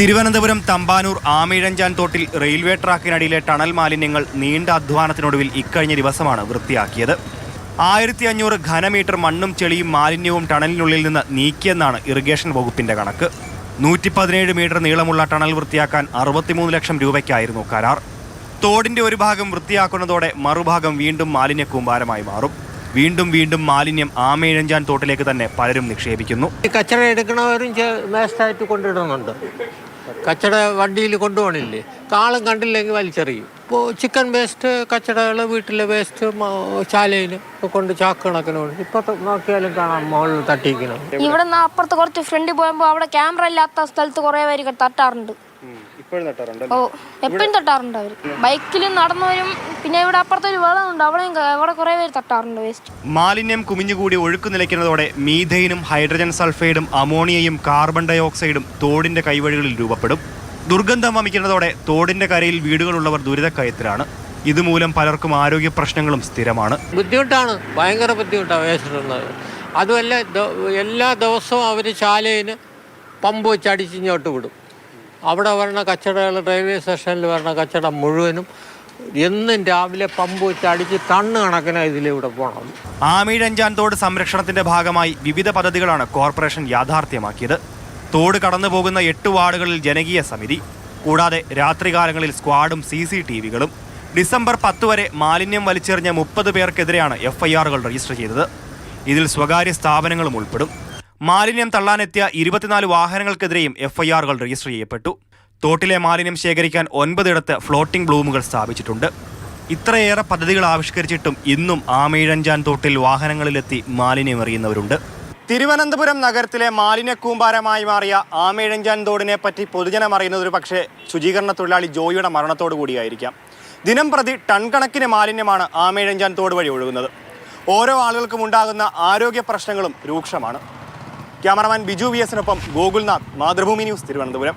തിരുവനന്തപുരം തമ്പാനൂർ ആമിഴഞ്ചാൻ തോട്ടിൽ railway ട്രാക്കിനടിയിലെ tunnel മാലിന്യങ്ങൾ നീണ്ട അധ്വാനത്തിനൊടുവിൽ ഇക്കഴിഞ്ഞ ദിവസമാണ് വൃത്തിയാക്കിയത്. ആയിരത്തി അഞ്ഞൂറ് ഘനമീറ്റർ മണ്ണും ചെളിയും മാലിന്യവും ടണലിനുള്ളിൽ നിന്ന് നീക്കിയെന്നാണ് ഇറിഗേഷൻ വകുപ്പിന്റെ കണക്ക്. നൂറ്റി പതിനേഴ് മീറ്റർ നീളമുള്ള ടണൽ വൃത്തിയാക്കാൻ അറുപത്തിമൂന്ന് ലക്ഷം രൂപയ്ക്കായിരുന്നു കരാർ. തോടിന്റെ ഒരു ഭാഗം വൃത്തിയാക്കുന്നതോടെ മറുഭാഗം വീണ്ടും മാലിന്യ കൂമ്പാരമായി മാറും. വീണ്ടും വീണ്ടും മാലിന്യം ആമയിഴഞ്ചാൻ തോട്ടിലേക്ക് തന്നെ പലരും നിക്ഷേപിക്കുന്നു. ഈ കച്ചട എടുക്കണവരും വേസ്റ്റായിട്ട് കൊണ്ടിടുന്നുണ്ട്. കച്ചട വണ്ടിയിൽ കൊണ്ടുപോകണില്ലേ? കാളും കണ്ടില്ലെങ്കിൽ വലിച്ചെറിയും. ഇപ്പോൾ ചിക്കൻ വേസ്റ്റ് കച്ചടകൾ വീട്ടിലെ വേസ്റ്റ് ചാലയിൽ കൊണ്ട് ചാക്ക് കണക്കിന് കൊണ്ട് ഇപ്പോൾ നോക്കിയാലും കാണാം മുകളിൽ തട്ടിക്കണം ഇവിടെ നിന്ന് അപ്പുറത്ത് കുറച്ച് ഫ്രണ്ടിൽ പോയപ്പോൾ അവിടെ ക്യാമറ ഇല്ലാത്ത സ്ഥലത്ത് കുറേ പേര് തട്ടാറുണ്ട്. ഓ എപ്പോഴും തട്ടാറുണ്ട് അവർ നടന്നു നടന്നവരും പിന്നെ ഇവിടെ അപ്പുറത്തൊരു വെള്ളമുണ്ട് അവിടെയും ക- അവിടെ കുറേ പേര് തട്ടാറുണ്ട് വേസ്റ്റ് മാലിന്യം കുമിഞ്ഞുകൂടി ഒഴുക്ക് നിലയ്ക്കുന്നതോടെ മീഥൈനും ഹൈഡ്രജൻ സൾഫൈഡും അമോണിയയും കാർബൺ ഡൈ ഓക്സൈഡും തോടിന്റെ കൈവഴികളിൽ രൂപപ്പെടും. ദുർഗന്ധം വമിക്കുന്നതോടെ തോടിന്റെ കരയിൽ വീടുകളുള്ളവർ ദുരിതക്കയത്തിലാണ്. ഇതുമൂലം പലർക്കും ആരോഗ്യ പ്രശ്നങ്ങളും സ്ഥിരമാണ്. ബുദ്ധിമുട്ടാണ്. ഭയങ്കര ബുദ്ധിമുട്ടാണ് വേസ്റ്റ് ഇടുന്നത് അതുമല്ല ദ- എല്ലാ ദിവസവും അവർ ചാലയിൽ പമ്പ് വെച്ച് അടിച്ചിങ്ങോട്ട് വിടും. അവിടെ വരണ കച്ചടകൾ റെയിൽവേ സ്റ്റേഷനിൽ വരണ കച്ചടം മുഴുവനും എന്നും രാവിലെ പമ്പ് വെച്ച് അടിച്ച് ടണ്ണ് കണക്കിന് ഇതിലൂടെ പോകണം ആമീഴഞ്ചാൻ തോട് സംരക്ഷണത്തിന്റെ ഭാഗമായി വിവിധ പദ്ധതികളാണ് കോർപ്പറേഷൻ യാഥാർത്ഥ്യമാക്കിയത്. തോട് കടന്നു പോകുന്ന എട്ട് വാർഡുകളിൽ ജനകീയ സമിതി കൂടാതെ രാത്രികാലങ്ങളിൽ സ്ക്വാഡും സി സി ടി വികളും. ഡിസംബർ പത്ത് വരെ മാലിന്യം വലിച്ചെറിഞ്ഞ മുപ്പത് പേർക്കെതിരെയാണ് എഫ്ഐആറുകൾ രജിസ്റ്റർ ചെയ്തത്. ഇതിൽ സ്വകാര്യ സ്ഥാപനങ്ങളും ഉൾപ്പെടും. മാലിന്യം തള്ളാനെത്തിയ ഇരുപത്തിനാല് വാഹനങ്ങൾക്കെതിരെയും എഫ്ഐആറുകൾ രജിസ്റ്റർ ചെയ്യപ്പെട്ടു. തോട്ടിലെ മാലിന്യം ശേഖരിക്കാൻ ഒൻപതിടത്ത് ഫ്ലോട്ടിംഗ് ബ്ലൂമുകൾ സ്ഥാപിച്ചിട്ടുണ്ട്. ഇത്രയേറെ പദ്ധതികൾ ആവിഷ്കരിച്ചിട്ടും ഇന്നും ആമയിഴഞ്ചാൻ തോട്ടിൽ വാഹനങ്ങളിലെത്തി മാലിന്യം എറിയുന്നവരുണ്ട് തിരുവനന്തപുരം നഗരത്തിലെ മാലിന്യ കൂമ്പാരമായി മാറിയ ആമയിഴഞ്ചാൻ തോടിനെ പറ്റി പൊതുജനം അറിയുന്നത് ഒരു പക്ഷേ ശുചീകരണ തൊഴിലാളി ജോയിയുടെ മരണത്തോടു കൂടിയായിരിക്കാം. ദിനം പ്രതി ടൺ കണക്കിന് മാലിന്യമാണ് ആമയിഴഞ്ചാൻ തോട് വഴി ഒഴുകുന്നത്. ഓരോ ആളുകൾക്കും ഉണ്ടാകുന്ന ആരോഗ്യ പ്രശ്നങ്ങളും രൂക്ഷമാണ്. ക്യാമറമാൻ ബിജു വി എസിനൊപ്പം ഗോകുൽനാഥ് മാതൃഭൂമി ന്യൂസ് തിരുവനന്തപുരം.